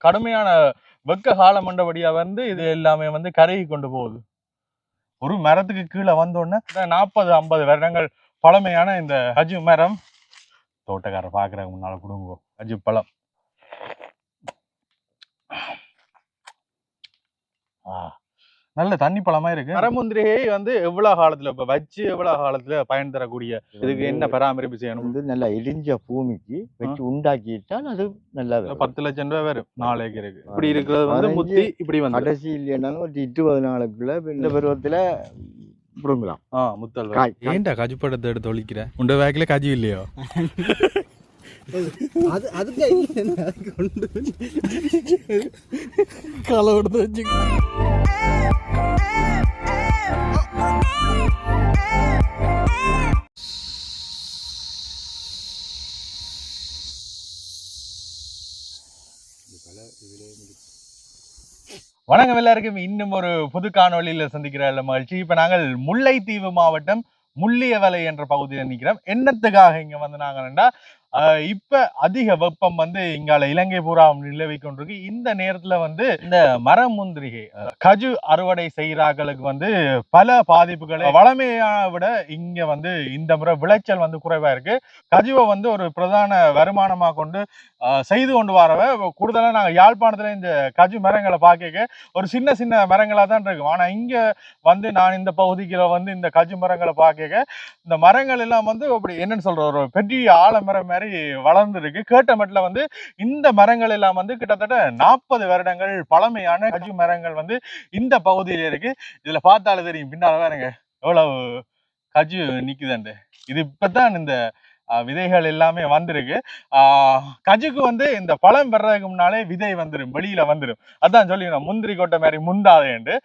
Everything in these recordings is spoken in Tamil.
கடுமையான வெக்க காலம் மண்டபடியா வந்து இது எல்லாமே வந்து கருகி கொண்டு போகுது. ஒரு மரத்துக்கு கீழே வந்தோடனே நாற்பது ஐம்பது வருடங்கள் பழமையான இந்த கஜு மரம். தோட்டக்காரர் பார்க்குறாங்க முன்னால கொடுங்க. கஜு பழம். ஆ, நல்ல தண்ணி பழமா இருக்கு. மரமுந்திரியை வந்து எவ்வளவு காலத்துல இப்ப வச்சு எவ்வளவு காலத்துல பயன் தரக்கூடிய இதுக்கு என்ன பராமரிப்பு செய்யணும்? வந்து நல்லா இடிஞ்ச பூமிக்கு வச்சு உண்டாக்கிட்டால் அது நல்லா வரும். பத்து லட்சம் ரூபாய் வரும். நாலு ஏக்கருக்கு. இப்படி. இருக்கிறது வந்து முத்தி இப்படி வந்து கடைசி இல்லைன்னாலும் ஒரு இருபது நாளுக்குள்ள இந்த பருவத்துல புடுங்கலாம். ஆ முத்தல். ஏன்டா கஜு படத்தை எடுத்து ஒழிக்கிற? உண்ட வேக்கில கஜு இல்லையோ? அது வணக்கம் எல்லாருக்கும். இன்னும் ஒரு புது காணொலியில சந்திக்கிற மகிழ்ச்சி. இப்ப நாங்கள் முல்லைத்தீவு மாவட்டம் முள்ளியவலை என்ற பகுதியில் நிற்கிறோம் என்னத்துக்காக இங்க வந்து நாங்கள்டா? இப்ப அதிக வெப்பம் வந்து இங்கால இலங்கை பூரா நிலவி கொண்டிருக்கு. இந்த நேரத்துல வந்து இந்த மரமுந்திரிகை அஹ், கஜு அறுவடை செய்கிறார்களுக்கு வந்து பல பாதிப்புகளை வளமையை விட இங்க வந்து இந்த முறை விளைச்சல் வந்து குறைவா இருக்கு. கஜுவை வந்து ஒரு பிரதான வருமானமா கொண்டு செய்து கொண்டு வரவை. கூடுதலாக நாங்கள் யாழ்ப்பாணத்துல இந்த கஜு மரங்களை பார்க்க ஒரு சின்ன சின்ன மரங்களாக தான் இருக்கும். ஆனால் இங்கே வந்து நான் இந்த பகுதிக்கில் வந்து இந்த கஜு மரங்களை பார்க்க இந்த மரங்கள் எல்லாம் வந்து அப்படி என்னன்னு சொல்கிற ஒரு பெரிய ஆலமரம் மாதிரி வளர்ந்துருக்கு. கேட்டமட்டில் வந்து இந்த மரங்கள் எல்லாம் வந்து கிட்டத்தட்ட நாற்பது வருடங்கள் பழமையான கஜு மரங்கள் வந்து இந்த பகுதியில இருக்குது இதில் பார்த்தாலே தெரியும். பின்னால் வேறுங்க எவ்வளவு கஜு நிக்குதுண்டு இது இப்போ தான் இந்த விதைகள் எல்லாமே வந்திருக்கு. கஜுக்கு வந்து இந்த பழம் வர்றதுக்கு முன்னாலே விதை வந்துடும் வெளியில வந்துடும் அதான் சொல்லி முந்திரி கொட்டை மாதிரி முந்தாதேண்டு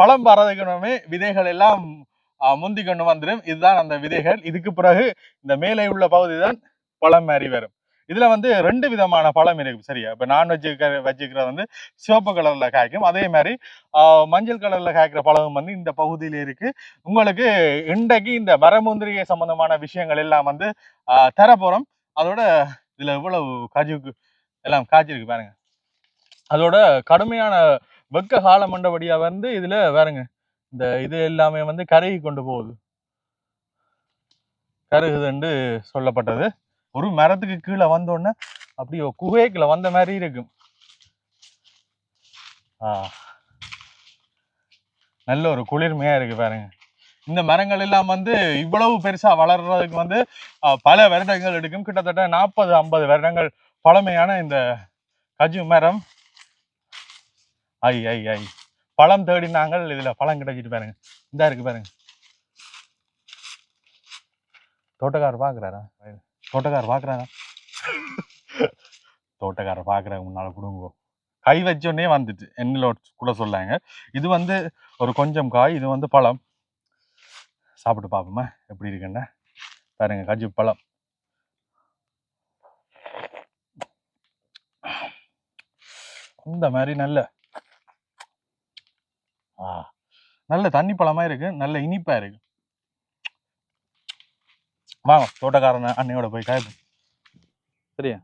பழம் வர்றதுக்கு விதைகள் எல்லாம் முந்தி கொண்டு வந்துடும் இதுதான் அந்த விதைகள். இதுக்கு பிறகு இந்த மேலே உள்ள பகுதி தான் பழம் மாதிரி வரும். இதில் வந்து ரெண்டு விதமான பழம் இருக்குது. சரியா? இப்போ நான் வச்சுக்கிற வந்து சிவப்பு கலரில் காய்க்கும். அதே மாதிரி மஞ்சள் கலரில் காய்க்கிற பழம் வந்து இந்த பகுதியில் இருக்குது உங்களுக்கு இன்றைக்கு இந்த மரமுந்திரிகை சம்மந்தமான விஷயங்கள் எல்லாம் வந்து ஆஹ், அதோட இதில் இவ்வளவு காஜுக்கு எல்லாம் காய்ச்சிருக்கு பாருங்க. அதோட கடுமையான வெக்க கால மண்டபடியாக வந்து இதில் வேறுங்க இந்த இது எல்லாமே வந்து கருகி கொண்டு போகுது. கருகுதுன்னு சொல்லப்பட்டது. ஒரு மரத்துக்கு கீழே வந்தோடனே அப்படியே குகைக்குள்ள வந்த மாதிரி இருக்கும். ஆ. நல்ல ஒரு குளிர்மையா இருக்கு பாருங்க. இந்த மரங்கள் எல்லாம் வந்து இவ்வளவு பெருசா வளர்றதுக்கு வந்து பல வருடங்கள் எடுக்கும். கிட்டத்தட்ட நாற்பது ஐம்பது வருடங்கள் பழமையான இந்த கஜு மரம். ஐ ஐ ஐ. பழம் தேடி நாங்கள் இதுல பழம் கிடைச்சிட்டு பாருங்க. இந்த இருக்கு பாருங்க. தோட்டக்காரர் பாக்குறாரா? தோட்டக்காரர் பார்க்குறாங்க தோட்டக்காரர் பார்க்குறாங்க முன்னால் குடும்பம் கை வச்சோடனே வந்துட்டு என்னில கூட சொல்லாங்க. இது வந்து ஒரு கொஞ்சம் காய் இது வந்து பழம். சாப்பிட்டு பார்ப்போமா எப்படி இருக்குன்னு? பாருங்க கஜு பழம். இந்த மாதிரி நல்ல ஆ நல்ல தண்ணி பழமாக இருக்குது நல்ல இனிப்பாக இருக்குது வாங்க தோட்டக்காரன் அன்னையோட போய் காய்ப்போம் சரியா?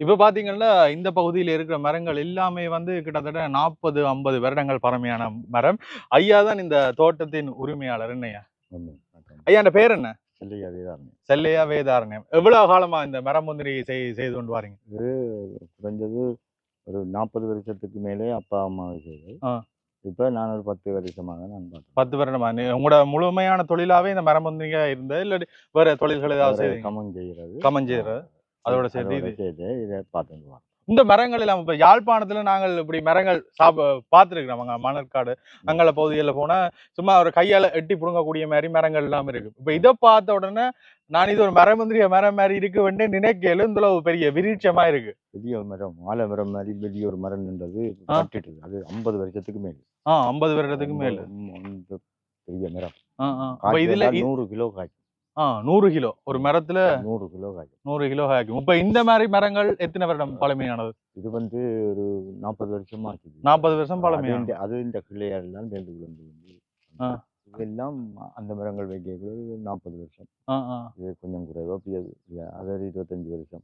இப்ப பாத்தீங்கன்னா இந்த பகுதியில இருக்கிற மரங்கள் எல்லாமே வந்து கிட்டத்தட்ட நாற்பது ஐம்பது வருடங்கள் பழமையான மரம். ஐயா தான் இந்த தோட்டத்தின் உரிமையாளர் என்னையா. ஐயா அந்த பேர் என்ன? சொல்லியா அதுதான். செல்லையா வேதாரண்யம். எவ்வளவு காலமா இந்த மரமுந்திரி செய் செய்து கொண்டு வாரீங்க? இது குறைஞ்சது ஒரு நாற்பது வருஷத்துக்கு மேலே அப்பா அம்மா செய்தது. ஆ. இப்ப நான் ஒரு பத்து வருஷமாக நான் பார்க்கிறேன். பத்து வருடமா உங்களோட முழுமையான தொழிலாவே இந்த மரமுந்திரிங்க இருந்தது இல்லாட்டி வேற தொழில்கள் ஏதாவது கமம் செய்கிறது கமம் செய்யறது அதோட சேர்த்து இது. சேர்த்து இதை பார்த்துட்டு. இந்த மரங்கள் எல்லாம் இப்ப யாழ்ப்பாணத்துல நாங்கள் இப்படி மரங்கள் சாப்ப பார்த்துருக்கிறோம். அங்க மணற்காடு அங்கல பகுதிகளில் போனா சும்மா ஒரு கையால எட்டி புடுங்கக்கூடிய மாதிரி மரங்கள் எல்லாம் இருக்கு. இப்ப இதை பார்த்த உடனே நான் இது ஒரு மரமுந்திரிய மரம் மாதிரி இருக்கு வந்து நினைக்கல இதுல ஒரு பெரிய விருட்சமா இருக்கு. பெரிய ஒரு மரம் மாலை மரம் மாதிரி பெரிய ஒரு மரம் நின்றது ஆ. பட்டுட்டு அது ஐம்பது வருஷத்துக்கு மேல். ஆஹ் ஐம்பது வருடத்துக்கு மேல. பெரிய மரம். ஆ, ஆ. இதுல நூறு கிலோ காய்க்கும். ஆ நூறு கிலோ. ஒரு மரத்துல நூறு கிலோ காய்க்கும். நூறு கிலோ காய்க்கும். இப்ப இந்த மாதிரி மரங்கள் எத்தனை வருடம் பழமையானது? இது வந்து ஒரு நாற்பது வருஷமா இருக்குது. நாற்பது வருஷம் அது இந்த- அது இந்த கிளையாரெல்லாம் ரெண்டு விழுந்து வந்து ஆ. இதெல்லாம் அந்த மரங்கள் வைக்கிறது நாற்பது வருஷம். ஆ, ஆ. இது கொஞ்சம் குறைவா அது இருபத்தஞ்சு வருஷம்.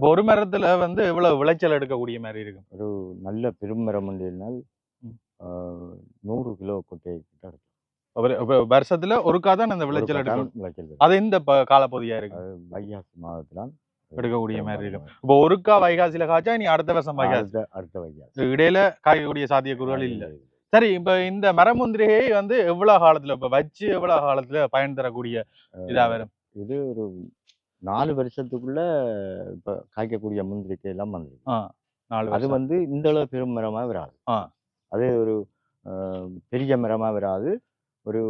ஒரு மரத்துல வந்து எவ்வளவு விளைச்சல் எடுக்கக்கூடிய மாதிரி இருக்கும்? ஒரு நல்ல பெருமரம் என்றால் ம். நூறு கிலோ கொட்டை கிட்ட வருஷத்துல ஒருக்கா தான் அந்த விளைச்சல் இருக்கும். அது இந்த காலப்பகுதியா இருக்கு? வைகாசி மாதத்திலாம் எடுக்கக்கூடிய மாதிரி இருக்கும். இப்போ ஒருக்கா வைகாசியில காய்ச்சா நீ அடுத்த வருஷம் வைகாசி. அடுத்த வைகாசி. இடையில காய்க்கக்கூடிய சாத்தியக்கூறுகள் இல்ல. சரி இப்ப இந்த மரமுந்திரியை வந்து எவ்வளவு காலத்துல இப்ப வச்சு எவ்வளவு காலத்துல பயன் தரக்கூடிய இதா வரும்? இது ஒரு நாலு வருஷத்துக்குள்ள இப்ப காய்க்கக்கூடிய முந்திரிக்கை எல்லாம் வந்துருக்கு. அது வந்து இந்த அளவு பெரும் மரமா வராது. அது ஒரு பெரிய மரமா வராது. ஒரு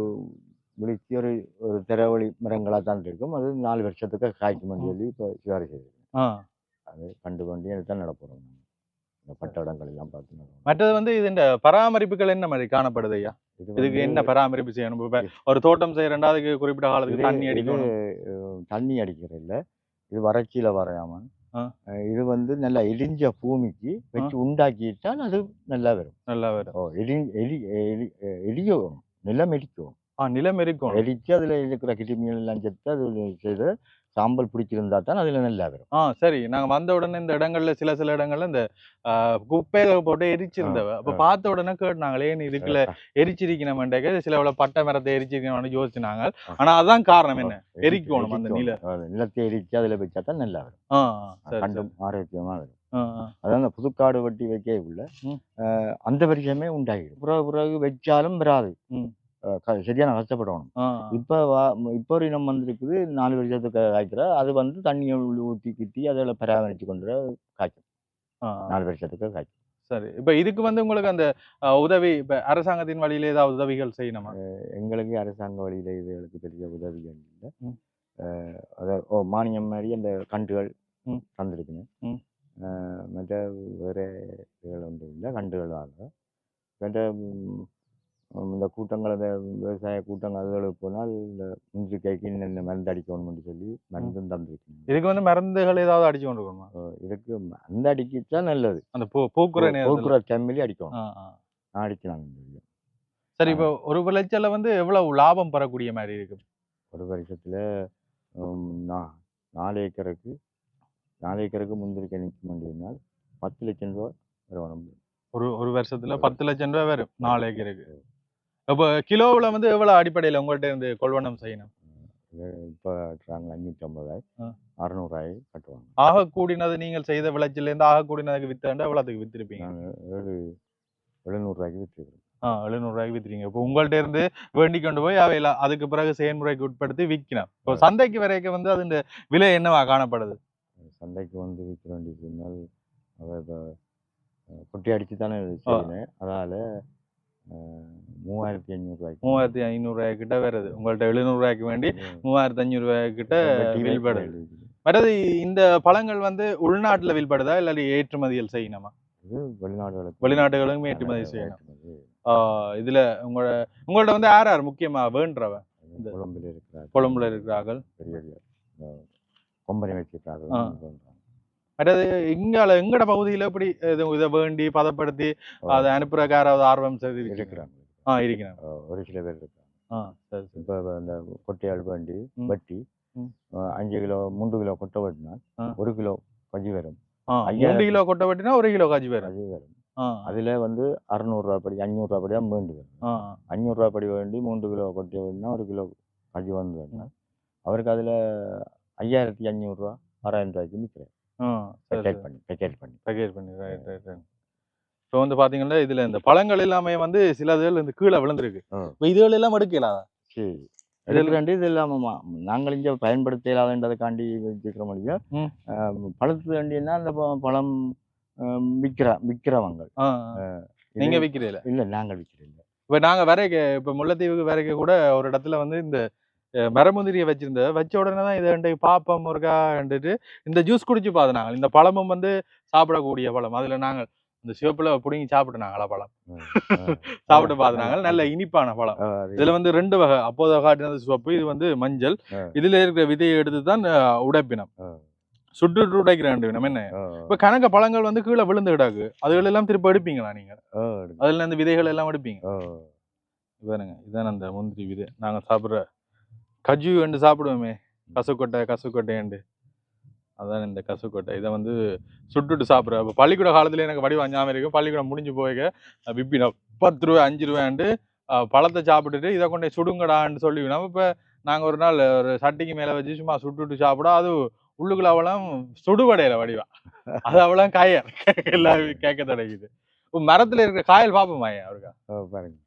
விழிச்சி ஒரு ஒரு திரவழி மரங்களா தான் இருக்கும். அது நாலு வருஷத்துக்கு காய்க்கும்னு சொல்லி இப்போ சிவாரி செய்திருக்கேன். அது கண்டு கொண்டு தான் நடப்போம் இந்த பட்டடங்கள் எல்லாம் பார்த்து. மற்றது வந்து இது இந்த பராமரிப்புகள் என்ன மாதிரி காணப்படுது ஐயா? இது இதுக்கு என்ன பராமரிப்பு செய்யணும்? இப்ப ஒரு தோட்டம் செய்யறா அதுக்கு குறிப்பிட்ட காலத்துக்கு தண்ணி அடிக்கணும். தண்ணி அடிக்கிறது இல்ல. இது வறட்சியில வரையாம ஆ. அஹ், இது வந்து நல்லா இடிஞ்ச பூமிக்கு வச்சு உண்டாக்கிட்டால் அது நல்லா வரும். நல்லா வரும். ஓ எரி எரி எரி எரியும் நிலம் எரிக்கும் ஆ நிலம் இருக்கணும் எரிச்சு அதுல இருக்கிற கிருமிகள் எல்லாம் செத்து அது செய்து சாம்பல் பிடிச்சிருந்தா தான் அதுல நல்லா வரும். ஆ சரி. நாங்க வந்த உடனே இந்த இடங்கள்ல சில சில இடங்கள்ல இந்த ஆ, குப்பைகள் போட்டு எரிச்சிருந்தவ. அப்ப. பார்த்த உடனே கேட்டாங்களே நீ இதுக்குள்ள எரிச்சிருக்கணும்ன்றக்க சில இவ்வளவு பட்டை மரத்தை எரிச்சிருக்கணும்னு யோசிச்சினாங்க ஆனா அதான் காரணம் என்ன? எரிக்கணும் அந்த. நில. நிலத்தை எரிச்சு அதுல வச்சா தான் நல்லா வரும். கண்டும் ஆரோக்கியமா வரும். அதான் அந்த புதுக்காடு வெட்டி வைக்க உள்ள அந்த வருஷமே உண்டாகிடும். பிறகு பிறகு வச்சாலும் வராது. சரியான கஷ்டப்படணும். இப்போ வா- இப்போ ஒரு இனம் வந்திருக்குது நாலு வருஷத்துக்கு காய்க்கிற அது வந்து தண்ணியை ஊற்றி கிட்டி அதில் பராமரித்து கொண்டு காய்க்கும். நாலு வருஷத்துக்கு காய்க்கும். சரி. இப்ப இதுக்கு வந்து உங்களுக்கு அந்த உதவி இப்ப அரசாங்கத்தின் வழியில ஏதாவது உதவிகள் செய்யணுமா? எங்களுக்கு அரசாங்க வழியில் இதுகளுக்கு பெரிய உதவிகள் இல்லை. ம். அஹ், அதை ஓ மானியம் மாதிரி அந்த கண்டுகள். தந்திருக்குங்க. கண்டுகள் வாங்க மற்ற ம், ம், இந்த கூட்டங்கள் அந்த விவசாய கூட்டங்கள் அதுகளுக்கு போனால் இந்த முந்திரிக்காய்க்கு இந்த மருந்து அடிக்கணும்னு சொல்லி மருந்தும் தந்திருக்குங்க இதுக்கு வந்து மருந்துகள் ஏதாவது அடிச்சு கொண்டு இருக்கணுமா அஹ், இதுக்கு மருந்து அடிக்கிச்சா நல்லது அந்த பூ பூக்குற போக்குற செம்மலி அடிக்கணும். நான் அடிக்கலாம் சரி இப்போ ஒரு விளைச்சல்ல வந்து எவ்வளவு லாபம் பெறக்கூடிய மாதிரி இருக்கு ஒரு வருஷத்துல உம், நா- நாலு ஏக்கருக்கு நாலு ஏக்கருக்கு முந்திரிக்கை நிற்க வேண்டியதுனால் பத்து லட்சம் ரூபா வரணும் ஒரு ஒரு வருஷத்துல பத்து லட்சம் ரூபாய் வரும் நாலு ஏக்கருக்கு இப்போ கிலோவுல வந்து எவ்வளவு அடிப்படையில உங்கள்ட்ட இருந்து கொள்வனம் செய்யணும்? இப்போ கட்டுறாங்க அஞ்சூற்றி ஐம்பதாய். அறநூறாய் கட்டுவாங்க. ஆக கூடினது நீங்கள் செய்த விளைச்சல்ல இருந்து ஆக கூடினதுக்கு வித்தாண்டா எவ்வளவுக்கு வித்திருப்பீங்க? நாங்கள் ஏழு எழுநூறுவாய்க்கு விற்றுக்கிறோம் ஆ எழுநூறு ரூபாய்க்கு வித்துறீங்க இப்போ உங்கள்ட்ட இருந்து வேண்டி கொண்டு போய் அவையில அதுக்கு பிறகு செயல்முறைக்கு உட்படுத்தி விற்கணும் இப்போ சந்தைக்கு வரைக்கும் வந்து அது விலை என்னவா காணப்படுது? சந்தைக்கு வந்து விற்க வேண்டியதுனால் அதை இப்போ கொட்டி அடித்து தானே செய்யணும் அதால் மூவாயிரத்தி ஐநூறுரூவாய்க்கு மூவாயிரத்தி ஐநூறு ரூபாய் கிட்ட வருது உங்கள்ட்ட எழுநூறு ரூபாய்க்கு வேண்டி மூவாயிரத்தி ஐநூறு ரூபாய் கிட்ட வில்படுது மற்றது இந்த பழங்கள் வந்து உள்நாட்டுல வில்படுதா? இல்லாட்டி ஏற்றுமதிகள் செய்யணுமா? இது வெளிநாடுகளுக்கு வெளிநாடுகளுக்கும் ஏற்றுமதி செய்யணும். இதுல உங்களோட உங்கள்ட்ட வந்து யார் யார் முக்கியமா வேண்டவன் கொழும்பில் இருக்கிறார் கொழும்புல இருக்கிறார்கள். பெரிய கொம்பனி வச்சிருக்காரு ஆ. மற்றது இங்கால எங்கட பகுதியில இப்படி இது இதை வேண்டி பதப்படுத்தி அதை அனுப்புறதுக்கு யாராவது ஆர்வம் செய்து இருக்கிறாங்க ஆ இருக்கிறாங்க. ஒரு சில பேர் இருக்காங்க ஆ சரி சரி. இப்போ அந்த கொட்டையாள் வேண்டி. வெட்டி அஞ்சு கிலோ மூன்று கிலோ கொட்டை வெட்டினா. ஒரு கிலோ கஞ்சி வரும். மூன்று கிலோ கொட்டை வெட்டினா ஒரு கிலோ காய்ச்சி வரும். கஞ்சி வரும். அதில் வந்து அறநூறுரூவா படி அஞ்சூறுரூவா படி தான் வேண்டி வரும். அஞ்சூறுரூவா படி வேண்டி மூன்று கிலோ கொட்டை வேண்டினா ஒரு கிலோ கஞ்சி வந்து வேணும் அவருக்கு அதில் ஐயாயிரத்தி அஞ்சூறுரூவா ஆறாயிரம் ரூபாய்க்கு விற்கிறேன் பேக்கெட் பண்ணி பேக்கெட் பண்ணி. பேக்கேஜ் பண்ணி ரைட் ரைட் ரைட் இப்போ வந்து பாத்தீங்கன்னா இதுல இந்த பழங்கள் எல்லாமே வந்து சில இதுல இந்த கீழே விழுந்திருக்கு. இப்போ இதுகள் எல்லாம் எடுக்கலாம் சரி. எடுக்கிறாண்டி இது இல்லாமல் நாங்கள் இங்கே பயன்படுத்த இல்லாதன்றதுக்காண்டி வச்சுக்கிற முடியும். பழத்து வேண்டியன்னா அந்த பழம் விற்கிற விற்கிறவங்க. நீங்க விக்கிறீல இல்லை நாங்கள் விற்கிறோம் இப்போ நாங்க வரைக்க இப்போ முல்லைத்தீவுக்கு வரைக்க கூட ஒரு இடத்துல வந்து இந்த மரமுந்திரியை வச்சிருந்த வச்ச உடனே தான் இதை ரெண்டு பாப்பம் இருக்காண்டுட்டு இந்த ஜூஸ் குடிச்சு பார்த்தனாங்க இந்த பழமும் வந்து சாப்பிடக்கூடிய பழம். அதுல நாங்கள் இந்த சிவப்புல புடுங்கி சாப்பிட்டுனாங்களா பழம் சாப்பிட்டு பார்த்துனாங்க நல்ல இனிப்பான பழம். இதுல வந்து ரெண்டு வகை. அப்போதை காட்டினது சிவப்பு இது வந்து மஞ்சள். இதுல இருக்கிற விதையை எடுத்து தான் உடைப்பினம். சுட்டு உடைக்கிற ரெண்டு வினம் என்ன இப்ப கணக்க பழங்கள் வந்து கீழே விழுந்து கிடக்கு. அதுகள் எல்லாம் திரும்ப எடுப்பீங்களா நீங்க? அதுல இருந்து விதைகள் எல்லாம் எடுப்பீங்க. பாருங்க இதான் அந்த முந்திரி விதை. நாங்க சாப்பிடுற கஜு என்று சாப்பிடுவோமே. கசுக்கொட்டை கசுக்கொட்டைண்டு அதான் இந்த கசுக்கொட்டை. இதை வந்து சுட்டுட்டு சாப்பிட்ற இப்போ பள்ளிக்கூட காலத்தில் எனக்கு வடிவம் அஞ்சாமல் இருக்கும் பள்ளிக்கூடம் முடிஞ்சு போய்க்க விப்பி பத்து ரூபாய் அஞ்சு ரூபாண்டு பழத்தை சாப்பிட்டுட்டு இதை கொண்டு சுடுங்கடான்னு சொல்லி நம்ம இப்போ நாங்கள் ஒரு நாள் ஒரு சட்டிக்கு மேலே வச்சு சும்மா சுட்டுட்டு சாப்பிட அது உள்ளுக்குள்ள அவளாம் சுடுவடையில வடிவா அது அவளாம் காயல் எல்லாம் கேட்க தொடங்கிது. மரத்தில் இருக்கிற காயல் பார்ப்போமா அவருக்கா? பாருங்க.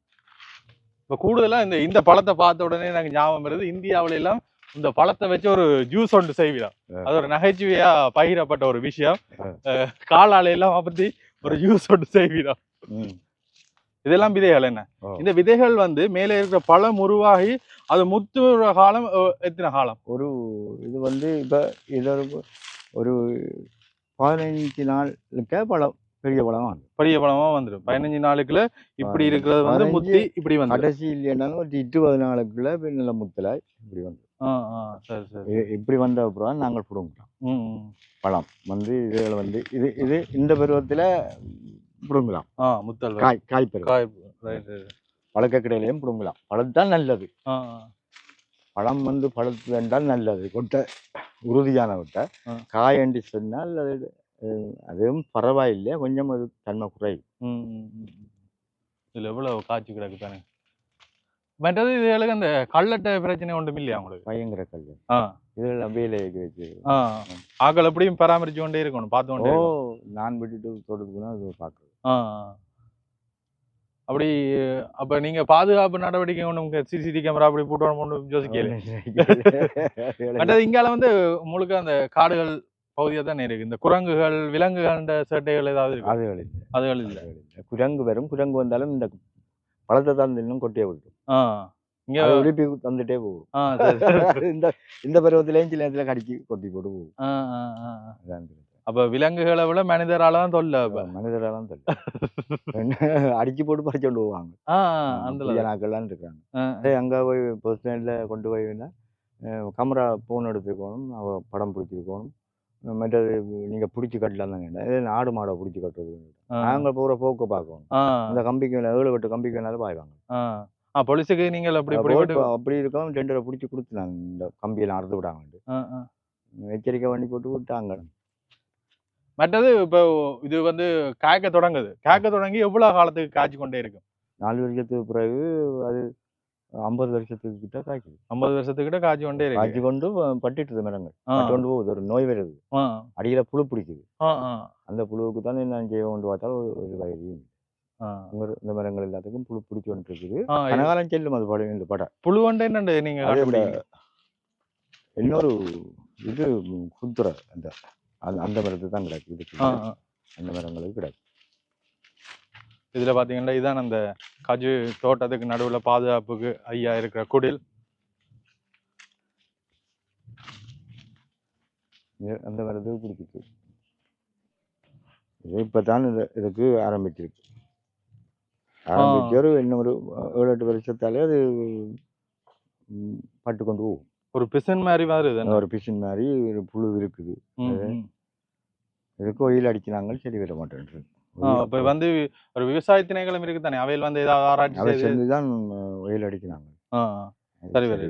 இப்ப கூடுதலா இந்த இந்த பழத்தை பார்த்த உடனே எனக்கு ஞாபகம் வருது. இந்தியாவுல எல்லாம் இந்த பழத்தை வச்சு ஒரு ஜூஸ் ஒன்று செய்விடும் ஆ. அது ஒரு நகைச்சுவையா பகிரப்பட்ட ஒரு விஷயம். ஆ. அஹ், காலால எல்லாம் பத்தி ஒரு ஜூஸ் ஒன்று செய்விடும் ம். இதெல்லாம் விதைகள் என்ன. இந்த விதைகள் வந்து மேலே இருக்கிற பழம் உருவாகி அது முத்துற காலம் எத்தனை காலம்? ஒரு இது வந்து இப்போ இது ஒரு- ஒரு பதினஞ்சு நாளுக்கு பழம். பெரிய பழம் பெரிய பழமா வந்துடும். பதினஞ்சு நாளுக்குள்ள இப்படி இருக்கிறது வந்து முத்தி இப்படி வந்து கடைசி இல்லைன்னாலும் ஒரு நாளுக்குள்ள இப்ப நல்ல முத்தல இப்படி வந்து சரி சரி இப்படி வந்த அப்புறம் நாங்கள் பிடுங்கலாம் ம், ம். பழம் வந்து இதுகளை வந்து இது இது இந்த பருவத்தில் பிடுங்கலாம். முத்தல் காய் காய் பருவம். காய் ரைட் பழக்கக்கடையிலையும் பிடுங்கலாம். பழம் தான் நல்லது. பழம் வந்து பழத்து என்றால் நல்லது. கொட்டை உறுதியான கொட்டை. காய் என்று சொன்னால் அது அதுவும் பரவாயில்லை. கொஞ்சம் அது தன்மை ம். இதுல எவ்வளவு காய்ச்சி கிடக்கு தானே? மற்றது இதுகளுக்கு அந்த கள்ளட்டை பிரச்சனை ஒன்றும் இல்லையா உங்களுக்கு? பயங்கர கல்வி ஆ. இதெல்லாம் வேலைக்கு வச்சு ஆ. ஆக்கள் எப்படியும் பராமரிச்சு கொண்டே இருக்கணும் பார்த்து ஓ கொண்டே இருக்கணும். நான் விட்டுட்டு தொடுக்குன்னா அது பார்க்குறது. ஆ. அப்படி அப்ப நீங்க பாதுகாப்பு நடவடிக்கை ஒன்றும் சிசிடி கேமரா அப்படி போட்டு ஒன்றும் யோசிக்கல. மற்றது இங்கால வந்து முழுக்க அந்த காடுகள் பகுதியா தானே இருக்கு. இந்த குரங்குகள் விலங்குகள் சேட்டைகள் ஏதாவது இருக்கு? அதுகள் இல்லை. அதுகள் இல்ல. குரங்கு வரும் குரங்கு வந்தாலும் இந்த பழத்தை தான் இன்னும் கொட்டியே விடும் ஆ. இங்க எழுப்பி தந்துட்டே போகும். இந்த இந்த பருவத்திலேயும் சில நேரத்தில் கடிச்சு கொட்டி போட்டு போகும். அப்ப விலங்குகளை விட மனிதரால தான் தொல்லை அப்ப. மனிதரெல்லாம் தெரியல அடிச்சு போட்டு பறிச்சு கொண்டு போவாங்க அந்த இருக்கிறாங்க ஆ, அதே அங்கே போய் ஸ்டாண்டில் கொண்டு போய் கேமரா ஃபோன் எடுத்துருக்கணும் அவ படம் பிடிச்சிருக்கணும். மற்றது நீங்கள் பிடிச்சி கட்டலாம் தான் இதே ஆடு மாடை பிடிச்சி கட்டுறது நாங்கள் போகிற போக்கை பார்க்கணும். இந்த கம்பிக்கு ஏழு கட்டு கம்பிக்கு மேலே பாய்வாங்க. போலீஸுக்கு நீங்கள் அப்படி அப்படி இருக்கவும் டெண்டரை பிடிச்சி கொடுத்துனாங்க இந்த கம்பியெல்லாம் அறுத்து ஆ. எச்சரிக்கை பண்ணி போட்டு விட்டாங்க. மற்றது இப்போ இது வந்து காய்க்க தொடங்குது. காய்க்க தொடங்கி எவ்வளவு காலத்துக்கு காய்ச்சி கொண்டே இருக்கும்? நாலு வருஷத்துக்கு பிறகு அது ஐம்பது வருஷத்துக்கு கிட்ட காய்க்குது. ஐம்பது வருஷத்துக்கிட்ட காய்ச்சி கொண்டே இருக்கு. காய்ச்சி கொண்டு பட்டுட்டுது மரங்கள் பட்டு கொண்டு போகுது. ஒரு நோய் வருது. அடியில புழு பிடிக்குது. அந்த புழுவுக்கு தான் என்ன செய்ய கொண்டு பார்த்தாலும் ஒரு- வயதையும். இந்த மரங்கள் எல்லாத்துக்கும் புழு பிடிச்சி கொண்டு இருக்குது கனகாலம் செல்லும் அது படம் இந்த படம். புழு வண்டு என்னண்டு நீங்க இன்னொரு இது ம், குத்துரை அந்த அந்த மரத்து தான் கிடக்கு. இதுக்கு. அந்த மரங்களுக்கு கிடக்கு. இதுல பாத்தீங்கன்னா இதான் அந்த கஜு தோட்டத்துக்கு நடுவுல பாதுகாப்புக்கு ஐயா இருக்கிற குடில். அந்த மரத்துக்கு பிடிக்குது இது இப்போ தான் இது இதுக்கு ஆரம்பிச்சிருக்கு. ஆரம்பிச்சு ஒரு இன்னும் ஒரு ஏழு எட்டு வருஷத்தாலே அது பட்டு கொண்டு போகும். ஒரு பிசன் மாதிரி வருது அந்த ஒரு பிசின் மாதிரி ஒரு புழு இருக்குது. இதுக்கு ஒயில் அடிக்கிறாங்க சரி வர மாட்டேன்றது ஆ, இப்ப வந்து ஒரு விவசாய திணைக்களம் இருக்கு தானே அவையில் வந்து ஏதாவது ஆராய்ச்சி சேர்ந்து தான் ஒயில் அடிக்கிறாங்க. சரி சரி.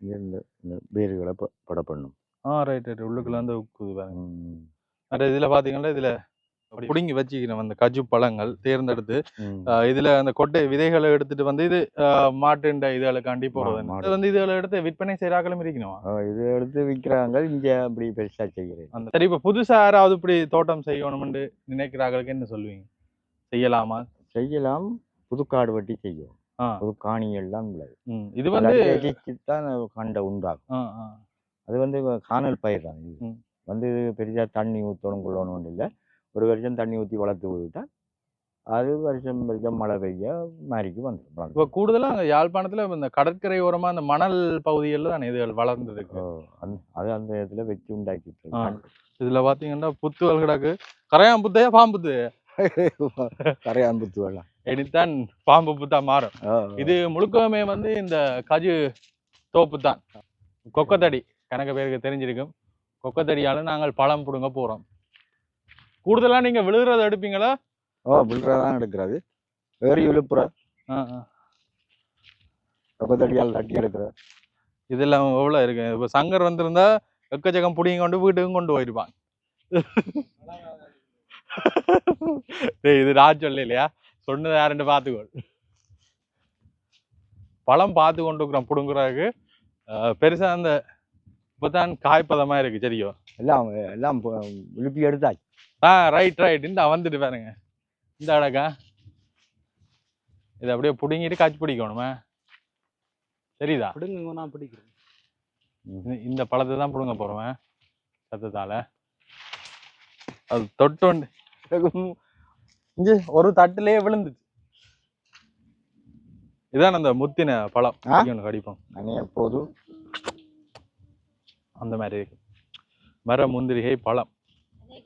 இங்கே இந்த இந்த வேர்களை பட பண்ணும் ஆ ரைட் ரைட் உள்ளுக்குள்ள வந்து பாருங்க. இதுல பாத்தீங்கன்னா இதுல புடுங்கி வச்சுக்கிறோம் அந்த கஜு பழங்கள் தேர்ந்தெடுத்து இதுல அந்த கொட்டை விதைகளை எடுத்துட்டு வந்து இது மாட்டுண்ட இதுகளுக்காண்டி போடுறது. மாடு. இது வந்து இதுகளை எடுத்து விற்பனை செய்யறாக்களும் இருக்கணும்? இது எடுத்து விற்கிறாங்க. இங்கே அப்படி பெருசாக செய்கிறேன் அந்த சரி இப்ப புதுசா யாராவது இப்படி தோட்டம் செய்யணும்னு நினைக்கிறாங்களுக்கு என்ன சொல்லுவீங்க? செய்யலாமா? செய்யலாம். புதுக்காடு வட்டி செய்யும். புது காணியெல்லாம் உள்ளது. இது வந்து தான் கண்டை உண்டாகும். அது வந்து காணல் பயிர் தான் இது. வந்து பெரிசா தண்ணி ஊற்றணும் கொள்ளணும் இல்லை. ஒரு வருஷம் தண்ணி ஊற்றி வளர்த்து விட்டா அது வருஷம் வருஷம் மழை பெய்ய மாறிக்கு வந்துடும் இப்ப கூடுதலா அங்க யாழ்ப்பாணத்துல இந்த கடற்கரை ஓரமா அந்த மணல் பகுதிகளில் தான் இதுகள் வளர்ந்துருக்கு அது அந்த இடத்துல வச்சு உண்டாக்கிட்டு. இதுல பாத்தீங்கன்னா புத்துகள் கிடக்கு. கரையான் புத்தையா பாம்புத்து கரையாம்புத்து வெள்ளம் இனித்தான் பாம்பு புத்தா மாறும். இது முழுக்கவுமே வந்து இந்த கஜு தோப்பு தான். கொக்கத்தடி. கணக்கு பேருக்கு தெரிஞ்சிருக்கும். கொக்கத்தடியால நாங்கள் பழம் புடுங்க போறோம். கூடுதலா நீங்க விழுகிறத எடுப்பீங்களா? ஓ புல்றா தான் எடுக்கிறது ஏறி விழுப்புற. பக்கத்தடியால் தட்டி எடுக்கிற இதெல்லாம் எவ்வளவு இருக்கு? இப்ப சங்கர் வந்திருந்தா எக்கச்சக்கம் புடிங்க கொண்டு வீட்டுக்கும் கொண்டு போயிருப்பான் இது நான் சொல்ல இல்லையா? சொன்னது யாருன்னு பார்த்துக்கோ. பழம் பார்த்து கொண்டு இருக்கிறோம் பிடுங்குறதுக்கு. அஹ், பெருசா அந்த இப்பதான் காய்ப்பதமா இருக்கு சரியோ? எல்லாம் எல்லாம் விழுப்பி எடுத்தாச்சு. ஆ ரைட் ரைட் இந்த வந்துட்டு பாருங்க. இந்த அடக்கா. இதை அப்படியே பிடுங்கிட்டு காய்ச்சி பிடிக்கணுமா. சரிதா? பிடுங்க நான் பிடிக்கிறேன். இந்த- பழத்தை தான் பிடுங்க போறவன் சத்தத்தால. அது தொட்டோண்டு. இங்க ஒரு தட்டுலயே விழுந்துச்சு. இதான் அந்த முத்தின பழம். கடிப்போம். நான் எப்போதும் அந்த மாதிரி இருக்குது மர முந்திரிகை பழம்.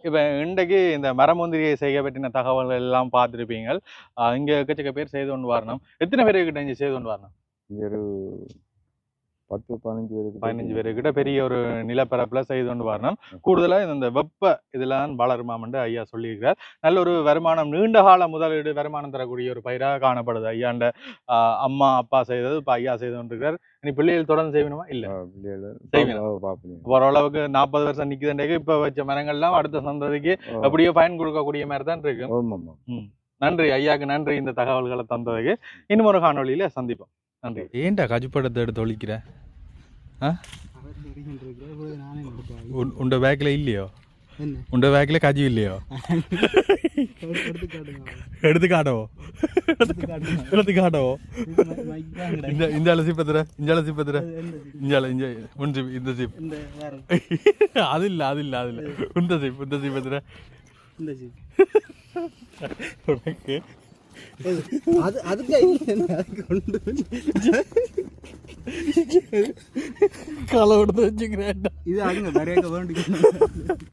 இப்போ இன்றைக்கு இந்த மர முந்திரிகை செய்ய பற்றின தகவல்கள் எல்லாம் பார்த்துருப்பீங்க இங்கே எக்கச்சக்க பேர் செய்து கொண்டு வரணும். எத்தனை பேர் கிட்ட இங்கே செய்து கொண்டு வரணும்? ஒரு பத்து பதினஞ்சு பேருக்கு பதினஞ்சு பேருக்கிட்ட பெரிய ஒரு நிலப்பரப்புல செய்து கொண்டு வரணும். கூடுதலா இந்த வெப்ப இதெல்லாம் வளருமாமண்டு ஐயா சொல்லியிருக்கிறார். நல்ல ஒரு வருமானம் நீண்ட கால முதலீடு வருமானம் தரக்கூடிய ஒரு பயிராக காணப்படுது. ஐயாண்ட அம்மா அப்பா செய்தது இப்ப ஐயா செய்து கொண்டிருக்கிறார். இனி பிள்ளைகள் தொடர்ந்து செய்யணுமா? இல்ல. ஓரளவுக்கு நாற்பது வருஷம் நிக்குதுன்றே இப்ப வச்ச மரங்கள்லாம் அடுத்த சந்ததிக்கு அப்படியே பயன் கொடுக்கக்கூடிய மாதிரி தான் இருக்கு. நன்றி. ஐயாக்கு நன்றி இந்த தகவல்களை தந்ததுக்கு. இன்னும் ஒரு காணொளியில சந்திப்போம். நன்றி. ஏன்டா கஜுப்படத்தை எடுத்து ஒழிக்கிற? எடுப்பேன் உண்ட பேக்ல இல்லையோ? என்ன? உண்ட பேக்ல கஜு இல்லையோ? எடுத்து காட்டுங்க எடுத்து காட்டவோ? எடுத்து காட்டவோ? இந்த இந்த அலசி பத்திர இந்த அலசி பத்திர இந்த அல- இந்த உன் ஜிப் இந்த வேற அது இல்ல அது இல்ல அது இல்ல. இந்த ஜிப் இந்த ஜி உனக்கு அது அதுக்கு இல்லை அதுக்கு கொண்டு களை எடுத்து வச்சுக்கிறேன் இது அதுங்க நிறைய வேண்டிக்கணும்